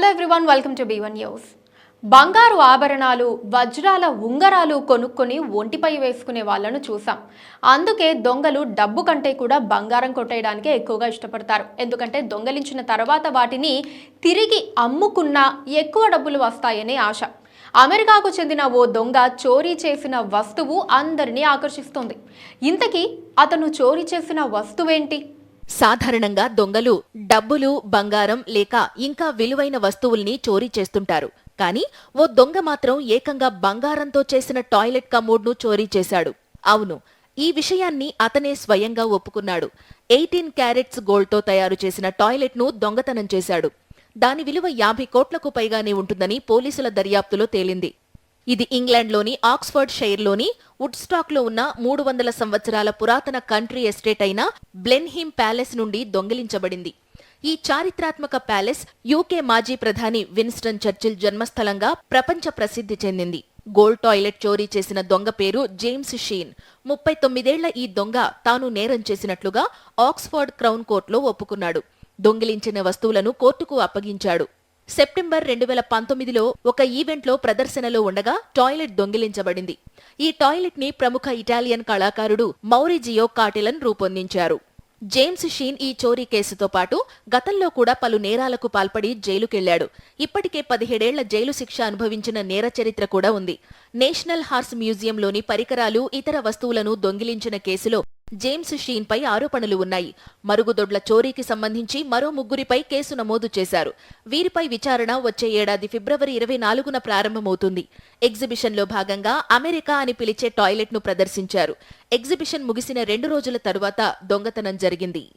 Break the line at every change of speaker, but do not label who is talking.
Hello everyone welcome to B one news బంగారు ఆభరణాలు వజ్రాల ఉంగరాలు కొనుక్కొని ఒంటిపై వేసుకునే వాళ్ళను చూసాం. అందుకే దొంగలు డబ్బు కంటే కూడా బంగారం కొట్టేయడానికే ఎక్కువగా ఇష్టపడతారు. ఎందుకంటే దొంగలించిన తర్వాత వాటిని తిరిగి అమ్ముకున్నా ఎక్కువ డబ్బులు వస్తాయనే ఆశ. అమెరికాకు చెందిన ఓ దొంగ చోరీ చేసిన వస్తువు అందరినీ ఆకర్షిస్తుంది. ఇంతకీ అతను చోరీ చేసిన వస్తువేంటి?
సాధారణంగా దొంగలు డబ్బులు బంగారం లేక ఇంకా విలువైన వస్తువుల్ని చోరీ చేస్తుంటారు. కానీ ఓ దొంగ మాత్రం ఏకంగా బంగారంతో చేసిన టాయిలెట్ కమోడ్ను చోరీ చేశాడు. అవును ఈ విషయాన్ని అతనే స్వయంగా ఒప్పుకున్నాడు. ఎయిటీన్ క్యారెట్స్ గోల్డ్తో తయారు చేసిన టాయిలెట్ను దొంగతనం చేశాడు. దాని విలువ యాభై కోట్లకు పైగానే ఉంటుందని పోలీసుల దర్యాప్తులో తేలింది. ఇది ఇంగ్లాండ్లోని ఆక్స్ఫర్డ్ షైర్లోని వుడ్స్టాక్లో ఉన్న మూడు వందల సంవత్సరాల పురాతన కంట్రీ ఎస్టేట్ అయిన బ్లెన్హిమ్ ప్యాలెస్ నుండి దొంగిలించబడింది. ఈ చారిత్రాత్మక ప్యాలెస్ యూకే మాజీ ప్రధాని విన్స్టన్ చర్చిల్ జన్మస్థలంగా ప్రపంచ ప్రసిద్ధి చెందింది. గోల్డ్ టాయిలెట్ చోరీ చేసిన దొంగ పేరు జేమ్స్ షీన్. ముప్పై తొమ్మిదేళ్ళ ఈ దొంగ తాను నేరం చేసినట్లుగా ఆక్స్ఫర్డ్ క్రౌన్ కోర్టులో ఒప్పుకున్నాడు. దొంగిలించిన వస్తువులను కోర్టుకు అప్పగించాడు. సెప్టెంబర్ రెండు వేల పంతొమ్మిదిలో ఒక ఈవెంట్లో ప్రదర్శనలో ఉండగా టాయిలెట్ దొంగిలించబడింది. ఈ టాయిలెట్ని ప్రముఖ ఇటాలియన్ కళాకారుడు మౌరిజియో కాటిలన్ రూపొందించారు. జేమ్స్ షీన్ ఈ చోరీ కేసుతో పాటు గతంలో కూడా పలు నేరాలకు పాల్పడి జైలుకెళ్ళాడు. ఇప్పటికే పదిహేడేళ్ళ జైలు శిక్ష అనుభవించిన నేర చరిత్ర కూడా ఉంది. నేషనల్ హార్స్ మ్యూజియంలోని పరికరాలు ఇతర వస్తువులను దొంగిలించిన కేసులో జేమ్స్ షీన్ పై ఆరోపణలు ఉన్నాయి. మరుగుదొడ్ల చోరీకి సంబంధించి మరో ముగ్గురిపై కేసు నమోదు చేశారు. వీరిపై విచారణ వచ్చే ఏడాది ఫిబ్రవరి ఇరవై నాలుగున ప్రారంభమవుతుంది. ఎగ్జిబిషన్లో భాగంగా అమెరికా అని పిలిచే టాయిలెట్ను ప్రదర్శించారు. ఎగ్జిబిషన్ ముగిసిన రెండు రోజుల తరువాత దొంగతనం జరిగింది.